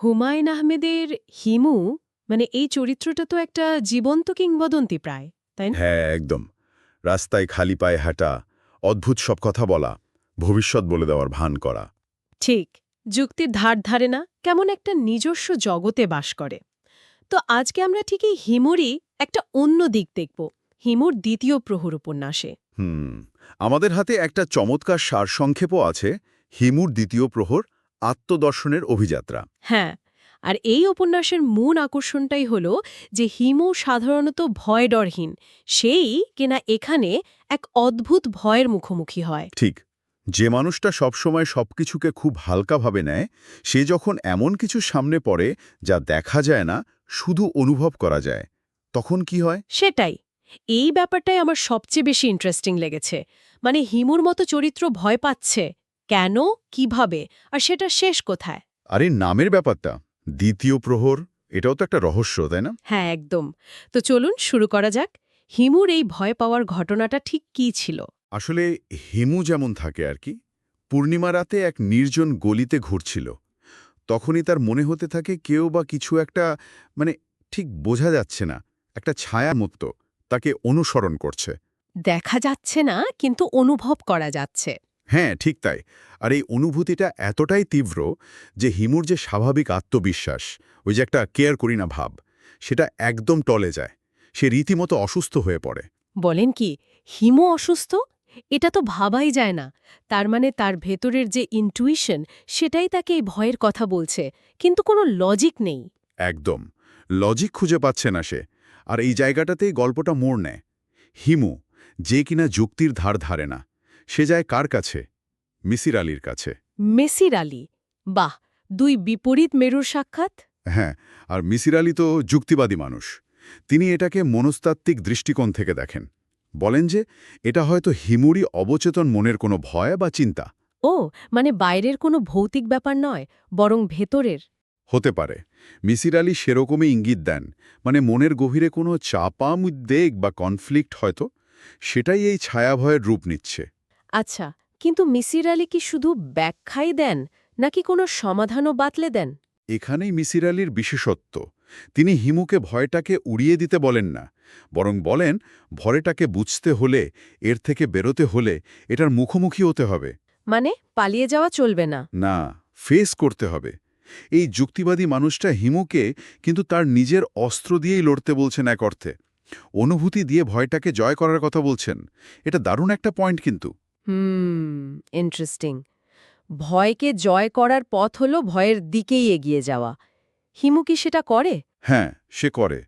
হুমায়ুন আহমেদের হিমু মানে এই চরিত্রটা তো একটা জীবন্ত কিংবদন্তি প্রায় তাই না? হ্যাঁ একদম। রাস্তায় খালি পায়ে হাঁটা অদ্ভুত সব কথা বলা ভবিষ্যৎ বলে দেওয়ার ভান করা। ঠিক যুক্তির ধার ধারে না কেমন একটা নিজস্ব জগতে বাস করে। তো আজকে আমরা ঠিকই হিমুরই একটা অন্য দিক দেখব হিমুর দ্বিতীয় প্রহর উপন্যাসে। হুম আমাদের হাতে একটা চমৎকার সারসংক্ষেপও আছে হিমুর দ্বিতীয় প্রহর আত্মদর্শনের অভিযাত্রা। হ্যাঁ আর এই উপন্যাসের মূল আকর্ষণটাই হল যে হিমু সাধারণত ভয় ডরহীন সেই কিনা এখানে এক অদ্ভুত ভয়ের মুখোমুখি হয়। ঠিক যে মানুষটা সবসময় সবকিছুকে খুব হালকাভাবে নেয় সে যখন এমন কিছু সামনে পড়ে যা দেখা যায় না শুধু অনুভব করা যায় তখন কি হয়? সেটাই এই ব্যাপারটাই আমার সবচেয়ে বেশি ইন্টারেস্টিং লেগেছে। মানে হিমুর মতো চরিত্র ভয় পাচ্ছে। কেন কীভাবে আর সেটা শেষ কোথায়? আরে নামের ব্যাপারটা। দ্বিতীয় প্রহর এটাও তো একটা রহস্য তাই না? হ্যাঁ একদম। তো চলুন শুরু করা যাক। হিমুর এই ভয় পাওয়ার ঘটনাটা ঠিক কী ছিল? আসলে হিমু যেমন থাকে আর কি পূর্ণিমা রাতে এক নির্জন গলিতে ঘুরছিল। তখনই তার মনে হতে থাকে কেউ বা কিছু একটা মানে ঠিক বোঝা যাচ্ছে না একটা ছায়া মতো তাকে অনুসরণ করছে। দেখা যাচ্ছে না কিন্তু অনুভব করা যাচ্ছে। হ্যাঁ ঠিক তাই। আর এই অনুভূতিটা এতটাই তীব্র যে হিমুর যে স্বাভাবিক আত্মবিশ্বাস ওই যে একটা কেয়ার করি না ভাব সেটা একদম টলে যায়। সে রীতিমতো অসুস্থ হয়ে পড়ে। বলেন কি হিমু অসুস্থ? এটা তো ভাবাই যায় না। তার মানে তার ভেতরের যে ইন্টুইশন সেটাই তাকে এই ভয়ের কথা বলছে। কিন্তু কোনো লজিক নেই। একদম। লজিক খুঁজে পাচ্ছে না সে। আর এই জায়গাটাতেই গল্পটা মোড় নেয়। হিমু যে কিনা যুক্তির ধার ধারে না। সে যায় কার কাছে? মিসির আলীর কাছে। মেসির আলী? বাহ দুই বিপরীত মেরুর সাক্ষাৎ? হ্যাঁ আর মিসির আলী তো যুক্তিবাদী মানুষ। তিনি এটাকে মনস্তাত্ত্বিক দৃষ্টিকোণ থেকে দেখেন। বলেন যে এটা হয়তো হিমুরই অবচেতন মনের কোনো ভয় বা চিন্তা। ও মানে বাইরের কোনো ভৌতিক ব্যাপার নয় বরং ভেতরের। হতে পারে। মিসির আলী সেরকমই ইঙ্গিত দেন মানে মনের গভীরে কোনো চাপা উদ্বেগ বা কনফ্লিক্ট হয়তো। সেটাই এই ছায়াভয়ের রূপ নিচ্ছে। আচ্ছা কিন্তু মিসির আলী কি শুধু ব্যাখ্যাই দেন নাকি কোনো সমাধানও বাতলে দেন? এখানেই মিসির আলীর বিশেষত্ব। তিনি হিমুকে ভয়টাকে উড়িয়ে দিতে বলেন না বরং বলেন ভয়টাকে বুঝতে হলে এর থেকে বেরোতে হলে এটার মুখোমুখি হতে হবে। মানে পালিয়ে যাওয়া চলবে না? না ফেস করতে হবে। এই যুক্তিবাদী মানুষটা হিমুকে কিন্তু তার নিজের অস্ত্র দিয়েই লড়তে বলছেন এক অর্থে। অনুভূতি দিয়ে ভয়টাকে জয় করার কথা বলছেন। এটা দারুণ একটা পয়েন্ট কিন্তু। হুম ইন্টারেস্টিং ভয়কে জয় করার পথ হল ভয়ের দিকেই এগিয়ে যাওয়া। হিমু কি সেটা করে? হ্যাঁ সে করে।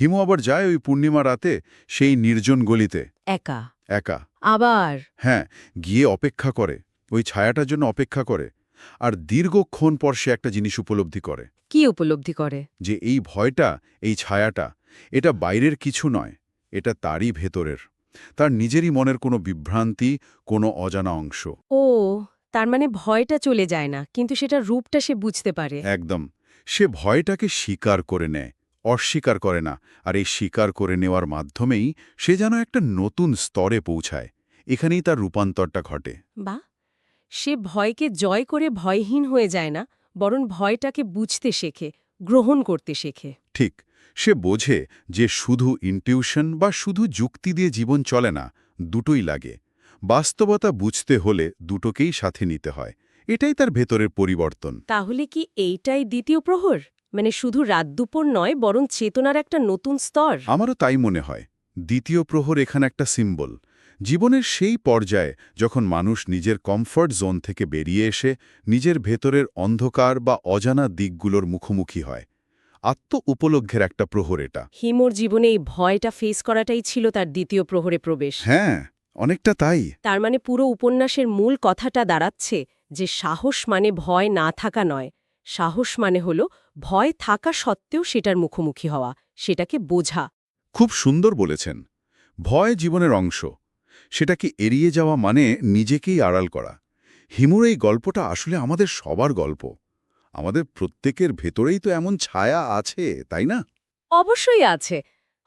হিমু আবার যায় ওই পূর্ণিমা রাতে সেই নির্জন গলিতে। একা? একা। আবার? হ্যাঁ গিয়ে অপেক্ষা করে। ওই ছায়াটার জন্য অপেক্ষা করে। আর দীর্ঘক্ষণ পর সে একটা জিনিস উপলব্ধি করে। কি উপলব্ধি করে? যে এই ভয়টা এই ছায়াটা এটা বাইরের কিছু নয় এটা তারই ভেতরের। তার নিজেরই মনের কোনো বিভ্রান্তি কোনো অজানা অংশ। ও তার মানে ভয়টা চলে যায় না কিন্তু সেটা রূপটা সে বুঝতে পারে। একদম। সে ভয়টাকে স্বীকার করে নেয় অস্বীকার করে না আর এই স্বীকার করে নেওয়ার মাধ্যমেই সে যেন একটা নতুন স্তরে পৌঁছায়। এখানেই তার রূপান্তরটা ঘটে। বা সে ভয়কে জয় করে ভয়হীন হয়ে যায় না বরং ভয়টাকে বুঝতে শেখে গ্রহণ করতে শেখে। ঠিক। সে বোঝে যে শুধু ইনটিউশন বা শুধু যুক্তি দিয়ে জীবন চলে না দুটোই লাগে। বাস্তবতা বুঝতে হলে দুটোকেই সাথে নিতে হয়। এটাই তার ভেতরের পরিবর্তন। তাহলে কি এইটাই দ্বিতীয় প্রহর? মানে শুধু রাত দুপুর নয় বরং চেতনার একটা নতুন স্তর। আমারও তাই মনে হয়। দ্বিতীয় প্রহর এখানে একটা সিম্বল জীবনের সেই পর্যায়ে যখন মানুষ নিজের কমফর্ট জোন থেকে বেরিয়ে এসে নিজের ভেতরের অন্ধকার বা অজানা দিকগুলোর মুখোমুখি হয় আত্ম উপলব্ধের একটা প্রহর এটা। হিমোর জীবনে এই ভয়টা ফেস করাটাই ছিল তার দ্বিতীয় প্রহরে প্রবেশ। হ্যাঁ অনেকটা তাই। তার মানে পুরো উপন্যাসের মূল কথাটা দাঁড়াচ্ছে যে সাহস মানে ভয় না থাকা নয়। সাহস মানে হল ভয় থাকা সত্ত্বেও সেটার মুখোমুখি হওয়া সেটাকে বোঝা। খুব সুন্দর বলেছেন। ভয় জীবনের অংশ। সেটাকে এড়িয়ে যাওয়া মানে নিজেকেই আড়াল করা। হিমুর এই গল্পটা আসলে আমাদের সবার গল্প। আমাদের প্রত্যেকের ভেতরেই তো এমন ছায়া আছে তাই না? অবশ্যই আছে।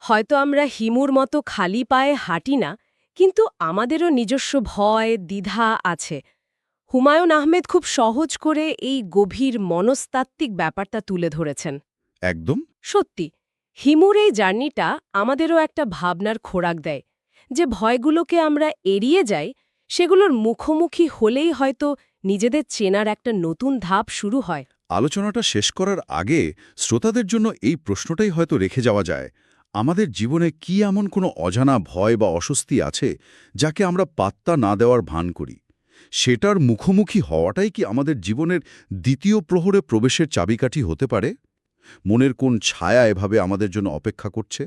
হয়তো আমরা হিমুর মতো খালি পায়ে হাঁটি না কিন্তু আমাদেরও নিজস্ব ভয় দ্বিধা আছে। হুমায়ুন আহমেদ খুব সহজ করে এই গভীর মনস্তাত্ত্বিক ব্যাপারটা তুলে ধরেছেন। একদম। সত্যি হিমুর এই জার্নিটা আমাদেরও একটা ভাবনার খোরাক দেয় যে ভয়গুলোকে আমরা এড়িয়ে যাই সেগুলোর মুখোমুখি হলেই হয়তো নিজেদের চেনার একটা নতুন ধাপ শুরু হয়। আলোচনাটা শেষ করার আগে শ্রোতাদের জন্য এই প্রশ্নটাই হয়তো রেখে যাওয়া যায়। আমাদের জীবনে কি এমন কোনো অজানা ভয় বা অস্বস্তি আছে যাকে আমরা পাত্তা না দেওয়ার ভান করি? সেটার মুখোমুখি হওয়াটাই কি আমাদের জীবনের দ্বিতীয় প্রহরে প্রবেশের চাবিকাঠি হতে পারে? মনের কোন ছায়া এভাবে আমাদের জন্য অপেক্ষা করছে?